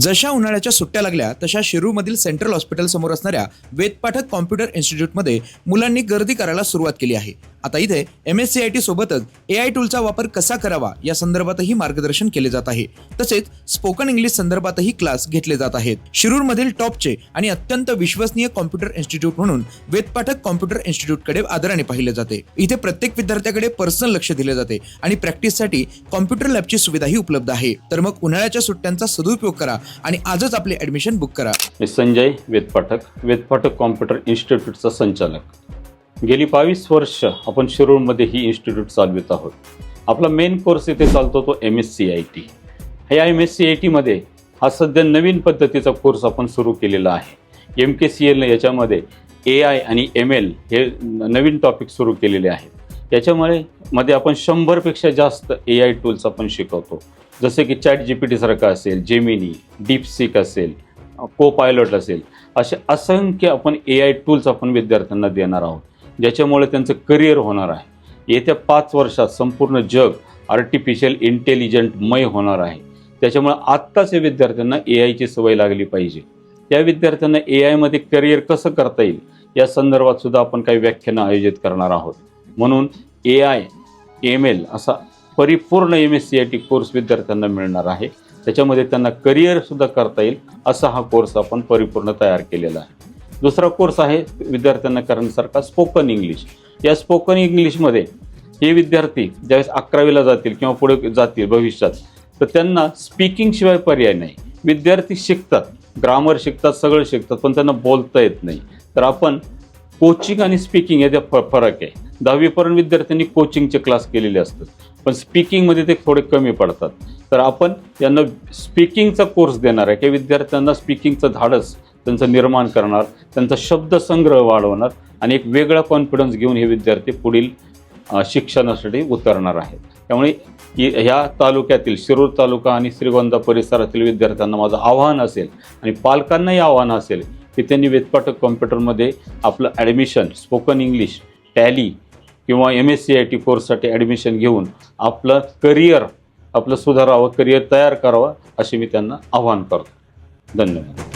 जशा उन्हाळ्याच्या सुट्ट्या लागल्या तशा शिरूरमधील सेंट्रल हॉस्पिटल समोर असणाऱ्या वेदपाठक कॉम्प्युटर इन्स्टिट्यूटमध्ये मुलांनी गर्दी करायला सुरुवात केली आहे. आता इथे M S C I T सोबतच ए आय टूलचा वापर कसा करावा या संदर्भातही मार्गदर्शन केले जात आहे. तसेच स्पोकन इंग्लिश संदर्भातही क्लास घेतले जात आहेत. शिरूरमधील टॉपचे आणि अत्यंत विश्वसनीय कॉम्प्युटर इन्स्टिट्यूट म्हणून वेदपाठक कॉम्प्युटर इन्स्टिट्यूटकडे आदराने पाहिले जाते. इथे प्रत्येक विद्यार्थ्याकडे पर्सनल लक्ष दिले जाते आणि प्रॅक्टिससाठी कॉम्प्युटर लॅबची सुविधाही उपलब्ध आहे. तर मग उन्हाळ्याच्या सुट्ट्यांचा सदुपयोग करा आणि आजच आपले ऍडमिशन बुक करा. मी संजय वेदपाठक वेदपाठक कॉम्प्युटर इन्स्टिट्यूटचा संचालक. गेली बावीस वर्ष आपण शिरूरमध्ये ही इन्स्टिट्यूट चालवित आहोत. आपला मेन कोर्स इथे चालतो तो M S C I T ह्या एम एस सी आय टीमध्ये हा सध्या नवीन पद्धतीचा कोर्स आपण सुरू केलेला आहे. एम के सी एलने याच्यामध्ये ए आय आणि एम एल हे नवीन टॉपिक सुरू केलेले आहेत. त्याच्यामुळे मध्ये आपण शंभरपेक्षा जास्त ए आय टूल्स आपण शिकवतो. जसे की चॅट जी पी टीसारखं असेल जेमिनी डीपसिक असेल को पायलट असेल असे असंख्य आपण ए आय टूल्स आपण विद्यार्थ्यांना देणार आहोत ज्याच्यामुळे त्यांचं करिअर होणार आहे. येत्या पाच वर्षात संपूर्ण जग आर्टिफिशियल इंटेलिजंटमय होणार आहे. त्याच्यामुळे आत्ताच या विद्यार्थ्यांना ए आयची सवय लागली पाहिजे. त्या विद्यार्थ्यांना ए आयमध्ये करिअर कसं करता येईल या संदर्भात सुद्धा आपण काही व्याख्यानं आयोजित करणार आहोत. म्हणून ए आय एम एल असा परिपूर्ण M S C I T course विद्यार्थ्यांना मिळणार आहे. त्याच्यामध्ये त्यांना करिअरसुद्धा करता येईल असा हा कोर्स आपण परिपूर्ण तयार केलेला आहे. दुसरा कोर्स आहे विद्यार्थ्यांना करण्यासारखा स्पोकन इंग्लिश या स्पोकन इंग्लिशमध्ये हे विद्यार्थी ज्यावेळेस अकरावीला जातील किंवा पुढे जातील भविष्यात तर त्यांना स्पीकिंगशिवाय पर्याय नाही. विद्यार्थी शिकतात ग्रामर शिकतात सगळं शिकतात पण त्यांना बोलता येत नाही. तर आपण कोचिंग आणि स्पीकिंग याचा फ फरक आहे. दहावीपर्यंत विद्यार्थ्यांनी कोचिंगचे क्लास केलेले असतात. पण स्पीकिंगमध्ये ते थोडे कमी पडतात. तर आपण यांना स्पीकिंगचा कोर्स देणार आहे. की विद्यार्थ्यांना स्पीकिंगचं धाडस त्यांचं निर्माण करणार त्यांचा शब्दसंग्रह वाढवणार आणि एक वेगळा कॉन्फिडन्स घेऊन हे विद्यार्थी पुढील शिक्षणासाठी उतरणार आहेत. त्यामुळे ह्या तालुक्यातील शिरूर तालुका आणि श्रीगोंदा परिसरातील विद्यार्थ्यांना माझं आव्हान असेल आणि पालकांनाही आव्हान असेल की त्यांनी वेदपाठक कॉम्प्युटरमध्ये आपलं ॲडमिशन स्पोकन इंग्लिश टॅली किंवा M S C I T कोर्ससाठी ॲडमिशन घेऊन आपलं करिअर आपलं सुधारावं करिअर तयार करावं असे मी त्यांना आव्हान करतो. धन्यवाद.